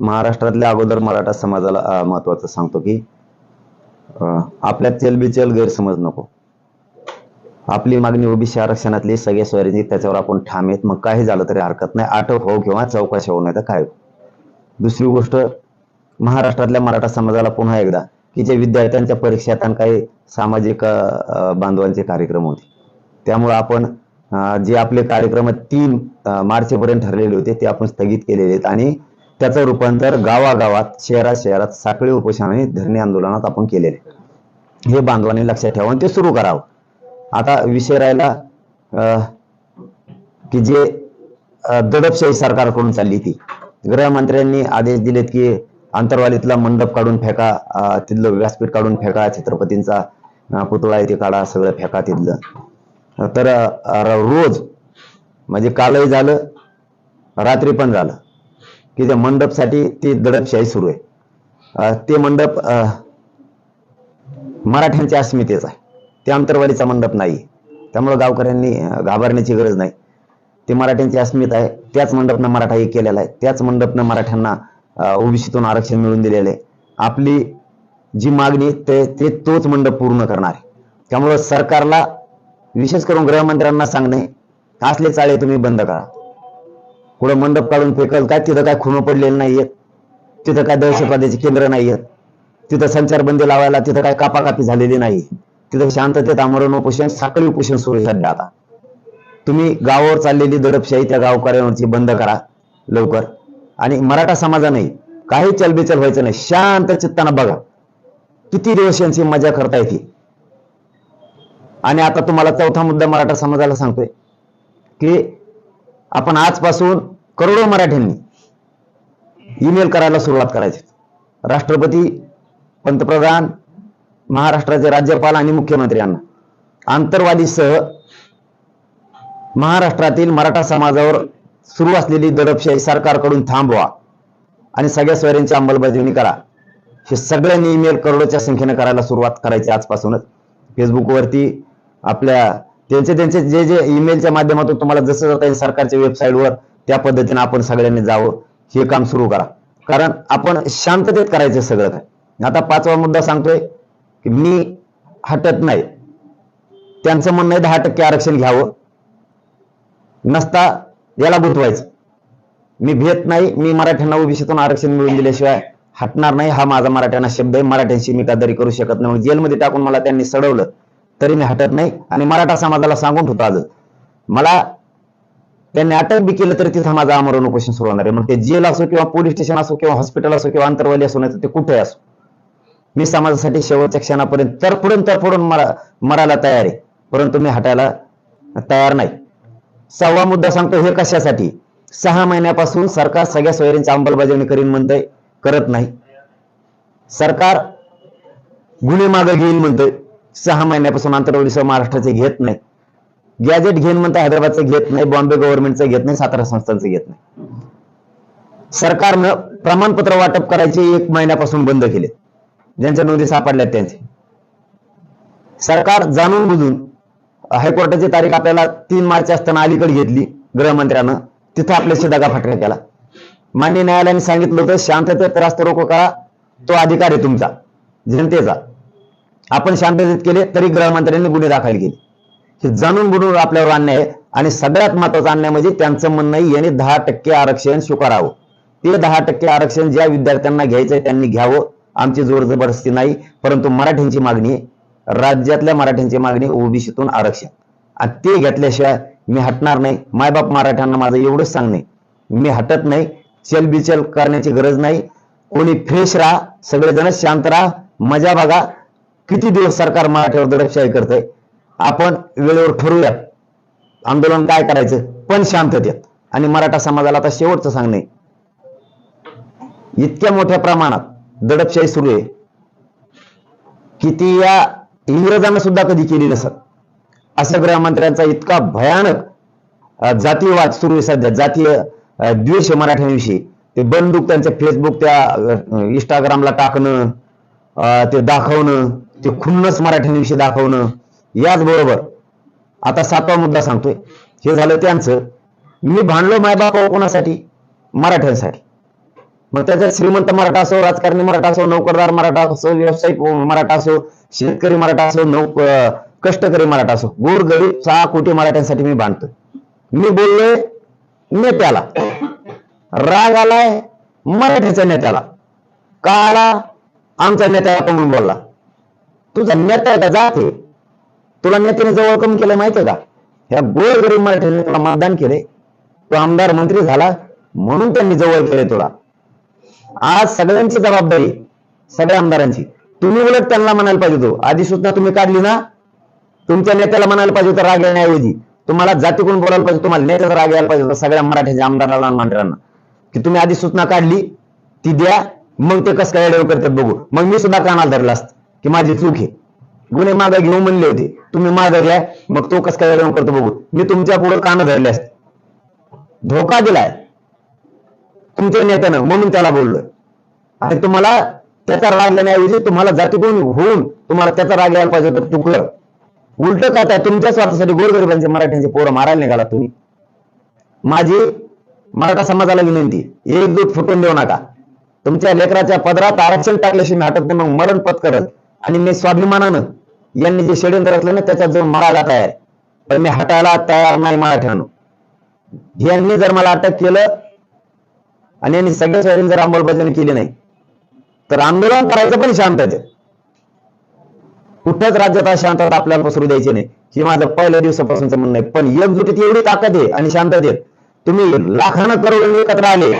महाराष्ट्रातल्या अगोदर मराठा समाजाला महत्वाचं सांगतो की आपल्या चलबिचल गैरसमज नको. आपली मागणी ओबीसी आरक्षणातली सगळ्या स्वारी त्याच्यावर आपण ठाम आहेत. मग काही झालं तरी हरकत नाही. आठव हो किंवा चौकशी होऊ नाही तर काय दुसरी गोष्ट महाराष्ट्रातल्या मराठा समाजाला पुन्हा एकदा की जे विद्यार्थ्यांच्या परीक्षेत आणि काही सामाजिक बांधवांचे कार्यक्रम होते त्यामुळे आपण जे आपले कार्यक्रम तीन अ, मार्चपर्यंत ठरलेले होते ते आपण स्थगित केलेले आहेत. आणि त्याचं रूपांतर गावागावात शहरात शहरात साखळी उपोषण आणि धरणे आंदोलनात आपण केलेले हे बांधवांनी लक्षात ठेवा ते सुरू करावं. आता विषय राहिला की जे दडपशाही सरकारकडून चालली ती. गृहमंत्र्यांनी आदेश दिलेत की आंतरवालीतला मंडप काढून फेका तिथलं व्यासपीठ काढून फेका छत्रपतींचा पुतळा आहे ते काढा सगळं फेका तिथलं. तर रोज म्हणजे कालही झालं रात्री पण झालं की त्या मंडपसाठी ती दडपशाही सुरू आहे. ते मंडप मराठ्यांच्या अस्मितेचा आहे. ते अंतरवाडीचा मंडप नाही. त्यामुळे गावकऱ्यांनी घाबरण्याची गरज नाही. ते मराठ्यांची अस्मिता आहे. त्याच मंडपनं मराठा एक केलेला आहे. त्याच मंडपनं मराठ्यांना ओबीसीतून आरक्षण मिळवून दिलेलं आहे. आपली जी मागणी ते ते तोच मंडप पूर्ण करणार आहे. त्यामुळं सरकारला विशेष करून गृहमंत्र्यांना सांगणे असले चाळे तुम्ही बंद करा. पुढं मंडप काढून फेकल काय तिथं काय खुणं पडलेलं नाहीयेत तिथं काय दहशतवाद्याचे केंद्र नाहीयेत तिथं संचारबंदी लावायला तिथं काय कापाकापी झालेली नाही तिथं शांततेत आमरण उपोषण साखळी उपोषण सुरू झाले आता. तुम्ही गावावर चाललेली दडपशाही त्या गावकऱ्यांवरची बंद करा लवकर. आणि मराठा समाजाने काही चलबिचल व्हायचं नाही. शांत चित्तानं बघा. किती दिवस यांची मजा करता येते आणि आता तुम्हाला चौथा मुद्दा मराठा समाजाला सांगतोय की आपण आजपासून करोडो मराठ्यांनी ईमेल करायला सुरुवात करायची. राष्ट्रपती पंतप्रधान महाराष्ट्राचे राज्यपाल आणि मुख्यमंत्री यांना आंतरवादीसह महाराष्ट्रातील मराठा समाजावर सुरू असलेली दडपशाही सरकारकडून थांबवा आणि सगळ्या सोयऱ्यांची अंमलबजावणी करा. हे सगळ्यांनी ईमेल करोडोच्या संख्येने करायला सुरुवात करायची आजपासूनच. फेसबुकवरती आपल्या त्यांचे त्यांचे जे जे ईमेलच्या माध्यमातून तुम्हाला जसं जाता येईल सरकारच्या वेबसाईटवर त्या पद्धतीने आपण सगळ्यांनी जावं हे काम सुरू करा. कारण आपण शांततेत करायचं सगळं काय. आता पाचवा मुद्दा सांगतोय की मी हटत नाही. त्यांचं म्हणणं आहे दहा टक्के आरक्षण घ्यावं. नसता याला गुंतवायचं मी भेट नाही मी मराठ्यांना ओबीसीतून आरक्षण मिळवून दिल्याशिवाय हटणार नाही. हा माझा मराठ्यांना शब्द आहे. मराठ्यांशी मी गद्दारी करू शकत नाही जेलमध्ये टाकून मला त्यांनी सडवलं. तरी मी हटत नाही. आणि मराठा समाजाला सांगून होतो आज. मला त्यांनी अटक बी केलं तरी तिथं माझं आमरण उपोषण सुरू होणार आहे. मग ते जेल असो किंवा पोलीस स्टेशन असो किंवा हॉस्पिटल असो किंवा अंतरवाली असो नाही तर ते कुठे असो. मी समाजासाठी शेवटच्या क्षणापर्यंत तरफडून तरफडून मरा मरायला तयार आहे. परंतु मी हटायला तयार नाही. सहावा मुद्दा सांगतो हे कशासाठी? सहा महिन्यापासून सरकार सगळ्या सोयरींची अंमलबजावणी करीन म्हणतंय करत नाही. सरकार गुन्हे मागे घेईल म्हणतंय. सहा महिन्यापासून आंतरवालीसह महाराष्ट्राचे घेत नाही गॅजेट घेऊन म्हणता हैदराबादचं घेत नाही बॉम्बे गव्हर्नमेंटचं घेत नाही सातारा संस्थांचं घेत नाही. सरकारनं प्रमाणपत्र वाटप करायचे एक महिन्यापासून बंद केले. ज्यांच्या नोंदी सापडल्यात त्यांचे. सरकार जाणून बुजून हायकोर्टाची तारीख आपल्याला तीन मार्च असताना अलीकडे घेतली गृहमंत्र्यानं. तिथं आपल्याशी दगा केला. मान्य न्यायालयाने सांगितलं होतं शांततेत रास्त रोको करा तो अधिकार आहे तुमचा. जनतेचा. आपण शांततेत केले तरी गृहमंत्र्यांनी गुन्हे दाखल केले. हे जाणून बुडून आपल्यावर अन्याय आहे. आणि सगळ्यात महत्त्वाचा अन्याय म्हणजे त्यांचं म्हणणं आहे याने दहा टक्के आरक्षण स्वीकारावं. ते दहा टक्के आरक्षण ज्या विद्यार्थ्यांना घ्यायचंय त्यांनी घ्यावं. आमची जोर जबरदस्ती नाही परंतु मराठ्यांची मागणी राज्यातल्या मराठ्यांची मागणी ओबीसीतून आरक्षण. आणि ते घेतल्याशिवाय मी हटणार नाही. मायबाप मराठ्यांना माझं एवढंच सांगणे. मी हटत नाही. चलबिचल करण्याची गरज नाही. कोणी फ्रेश राहा. सगळेजण शांत राहा. मजा बघा. किती दिवस सरकार मराठ्यावर दडपशाही करतंय? आपण वेळेवर ठरवूया. आंदोलन काय करायचं? पण शांततेत. आणि मराठा समाजाला आता शेवटचं सांगणे इतक्या मोठ्या प्रमाणात दडपशाही सुरू आहे. की ती या इंग्रजांना सुद्धा कधी केली नसत. असं गृहमंत्र्यांचा इतका भयानक जातीयवाद सुरू आहे सध्या. जातीय द्वेष मराठ्यांविषयी. ते बंदूक त्यांच्या फेसबुक त्या इंस्टाग्रामला टाकणं ते दाखवणं ते खुन्नस मराठ्यांविषयी दाखवणं याचबरोबर आता सातवा मुद्दा सांगतोय. हे झालं त्यांचं मी भांडलो मायबापा कोणासाठी? मराठ्यांसाठी. मग त्याच्यात श्रीमंत मराठा असो राजकारणी मराठा असो नोकरदार मराठा असो व्यावसायिक मराठा असो शेतकरी मराठा असो नौक कष्टकरी मराठा असो गोरगरीब सहा कोटी मराठ्यांसाठी मी बांधतो मी बोललोय नेत्याला. राग आलाय मराठ्याच्या नेत्याला. काळा आमचा नेत्याला पण बोलला. तुझा नेता आहे का जाते तुला नेत्याने जवळ कमी केलं माहितीये का? ह्या गोरगरीब मराठ्याने तुला मतदान केले तो आमदार मंत्री झाला म्हणून त्यांनी जवळ केले तुला. आज सगळ्यांची जबाबदारी सगळ्या आमदारांची. तुम्ही उलट त्यांना म्हणायला पाहिजे तो आधी सूचना तुम्ही काढली ना? तुमच्या नेत्याला म्हणायला पाहिजे होतं राग येण्याऐवजी तुम्हाला जातीकडून बोलायला पाहिजे तुम्हाला नेत्याचा राग यायला पाहिजे होता सगळ्या मराठ्याच्या आमदाराला आणि मंत्र्यांना. की तुम्ही आधी सूचना काढली ती द्या मग ते कसं काय करतात बघू. मग मी सुद्धा कानाला धरला असतं. की माझी चूक आहे. गुन्हे मागे घेऊन म्हणले होते तुम्ही मागे मग तो कसं काय अडवं करतो बघू. मी तुमच्यापुढे कान धरले असते. धोका दिलाय. तुमच्या नेत्यानं म्हणून त्याला बोललोय. आणि तुम्हाला त्याचा राग येण्याऐवजी तुम्हाला जातीतून होऊन तुम्हाला त्याचा राग यायला पाहिजे तर चुकलं उलट काय त्या तुमच्या स्वार्थासाठी गोरगरिबांचे मराठ्यांचे पोरं मारायला निघाला तुम्ही? माझी मराठा समाजाला विनंती एक दूध फुटून देऊ नका. तुमच्या लेकराच्या पदरात आरक्षण टाकल्याशिवाय मी हटत नाही मग मरण पत्करत आणि मी स्वाभिमानानं यांनी जे षडयंत्र असलं ना त्याच्यात जाऊन मारायला तयार आहे. पण मी हटायला तयार नाही मराठ्यानं. यांनी जर मला अटक केलं आणि यांनी सगळ्या सोयरीने जर अंमलबजावणी केली नाही तर आंदोलन करायचं पण शांततेत कुठल्याच राज्यात शांतता आपल्याला पसरू द्यायची नाही. हे माझं पहिल्या दिवसापासूनच म्हणणं आहे. पण एकजुटीत एवढी ताकद आहे आणि शांततेत तुम्ही लाखानं करोड एकत्र आले.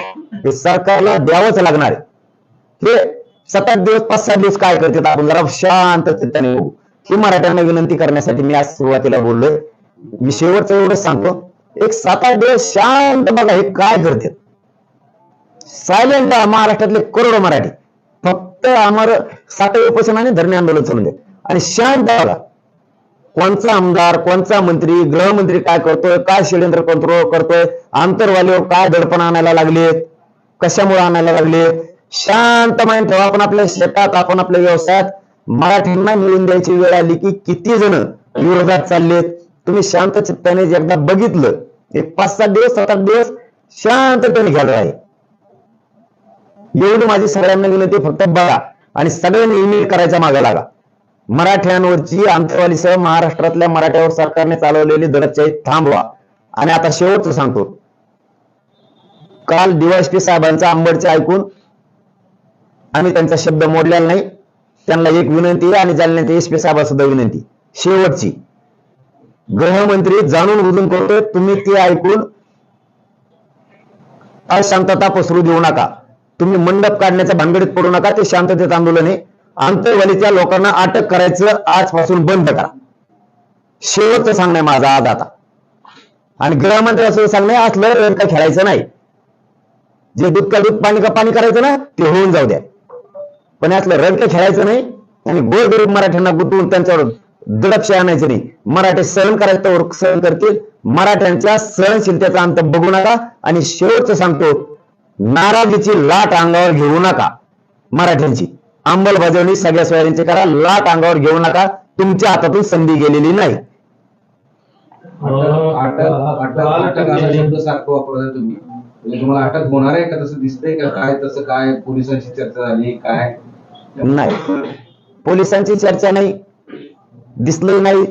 हे सरकारला द्यावंच लागणार आहे. हे सात आठ दिवस पाच सात दिवस काय करतात आपण? जरा शांत चित्ताने बघू. ही मराठ्यांना विनंती करण्यासाठी मी आज सुरुवातीला बोललोय. मी शेवटचं एवढंच सांगतो. एक सात आठ दिवस शांत बघा हे काय करतात सायलेंट महाराष्ट्रातले करोडो मराठी. फक्त आम्हाला सातवी उपोषणाने धरणे आंदोलन चालू दे आणि शांत बघा. कोणचा आमदार कोणचा मंत्री गृहमंत्री काय करतोय काय षडयंत्र कंट्रोल करतोय आंतरवालीवर काय दडपण आणायला लागलेत कशामुळे आणायला लागलेत शांत माइंड ठेवा. आपण आपल्या शेतात आपण आपल्या व्यवसायात मराठ्यांना मिळून द्यायची वेळ आली की किती जण विरोधात चाललेत. तुम्ही शांत चित्ताने एकदा बघितलं एक पाच सात दिवस सात आठ दिवस शांततेने घ्यायला आहे. एवढी माझी सगळ्यांना विनंती ते फक्त बघा आणि सगळ्यांनी ईमेल करायच्या मागे लागा. मराठ्यांवरची आंतरवालीसह महाराष्ट्रातल्या मराठ्यावर सरकारने चालवलेली दडपशाही थांबवा. आणि आता शेवटचं सांगतो. काल डीवायसपी साहेबांचा आंबडचे ऐकून आम्ही त्यांचा शब्द मोडलेला नाही. त्यांना एक विनंती आणि जालन्याचे एस पी साहेबा सुद्धा विनंती. शेवटची. गृहमंत्री जाणून बुजून करतोय. तुम्ही ते ऐकून अशांतता पसरू देऊ नका. तुम्ही मंडप काढण्याच्या भानगडीत पडू नका. ते शांततेत आंदोलन आहे. आंतरवालीच्या लोकांना अटक करायचं आजपासून बंद करा. शेवटचं सांगणं माझा आज आता. आणि गृहमंत्री असं सांगणं आहे, असलं रंग खेळायचं नाही. जे दूध का दूध पाणी का पाणी करायचं ना ते होऊन जाऊ द्या. पण यातलं रंग खेळायचं नाही आणि गोरगरीब मराठ्यांना गुंतवून त्यांच्यावर दडपशे आणायचं नाही मराठी सहन करायचं सहन करतील मराठ्यांच्या सहनशीलतेचा अंत बघू नका आणि शेवटचं सांगतो नाराजीची लाट अंगावर घेऊ नका मराठ्यांची अंमलबजावणी सगळ्या सोयांची करा लाट अंगावर घेऊ नका तुमच्या हातातून संधी गेलेली नाही अटक अटक शब्द सारखं वापरता तुम्ही म्हणजे तुम्हाला अटक होणार आहे का? तसं दिसतंय का? काय तसं काय? पोलिसांची चर्चा झाली काय? नाही. पोलिसांची चर्चा नाही. दिसलं नाही.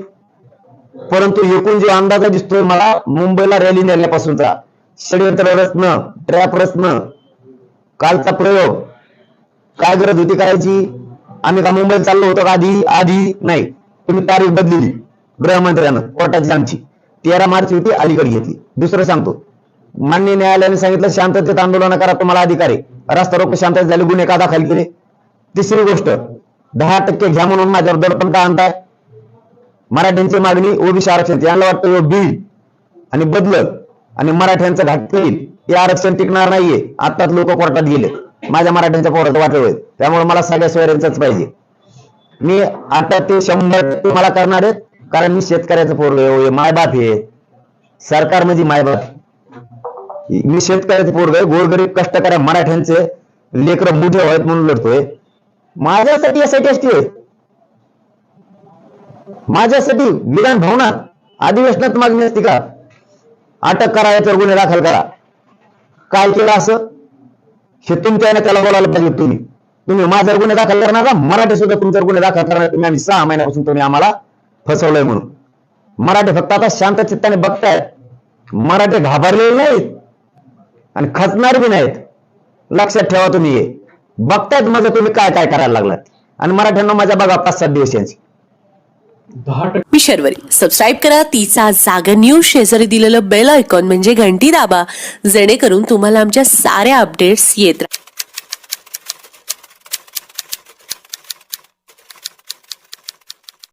परंतु एकूण जो अंदाज दिसतोय मला मुंबईला रॅली नेल्यापासूनचा षडयंत्र रचणं ट्रॅप रचणं कालचा प्रयोग. काय गरज होती करायची? आम्ही का मुंबईत चाललो होतो का आधी? आधी नाही. तुम्ही तारीख बदलली. गृहमंत्र्यानं कोर्टाची आमची तेरा मार्च होती अलीकडे घेतली. दुसरं सांगतो. मान्य न्यायालयाने सांगितलं शांततेत आंदोलन करा तुम्हाला अधिकारी. रस्ता रोको शांततेत झाले गुन्हे का दाखल केले? तिसरी गोष्ट दहा टक्के घ्या म्हणून माझ्यावर दडपण का आणताय? मराठ्यांची मागणी ओबीसी आरक्षण यांना वाटतं बीड आणि बदलत आणि मराठ्यांचं घाट येईल हे आरक्षण टिकणार नाहीये. आताच लोक कोर्टात गेले माझ्या मराठ्यांच्या पोरात वाटलं त्यामुळे मला सगळ्या सोयऱ्यांचंच पाहिजे. मी आता ते शंभर टक्के मला करणार आहेत कारण मी शेतकऱ्याचं पोरलो हो, मायबाप हे सरकार म्हणजे मायबाप मी शेतकऱ्याचं पोरग आहे गोरगरीब कष्टकऱ्या मराठ्यांचे लेकर मोठे व्हायत म्हणून लढतोय. माझ्यासाठी यासाठी असते माझ्यासाठी विधान भवनात अधिवेशनात मागणी असते का? अटक करा याच्यावर गुन्हे दाखल करा. काय केलं असं? हे तुमच्या त्याला बोलायला पाहिजे तुम्ही. तुम्ही माझ्यावर गुन्हे दाखल करणार का मराठी सुद्धा तुमच्यावर गुन्हे दाखल करणार तुम्ही आम्ही सहा महिन्यापासून तुम्ही आम्हाला फसवलंय म्हणून. मराठी फक्त आता शांत चित्ताने बघताय. मराठी घाबरलेले नाहीत. आणि खचणार बी नाहीत. लक्षात ठेवा तुम्ही हे. बघतायत माझं तुम्ही काय काय करायला लागलात. आणि मराठ्यांना माझ्या बघा पाच सात दिवस यांची. दहा टक्के. मी शर्वरी. सबस्क्राईब करा. तिचा जागर न्यूज शेजारी दिलेलं बेल आयकॉन म्हणजे घंटी दाबा. जेणेकरून तुम्हाला आमच्या साऱ्या अपडेट्स येत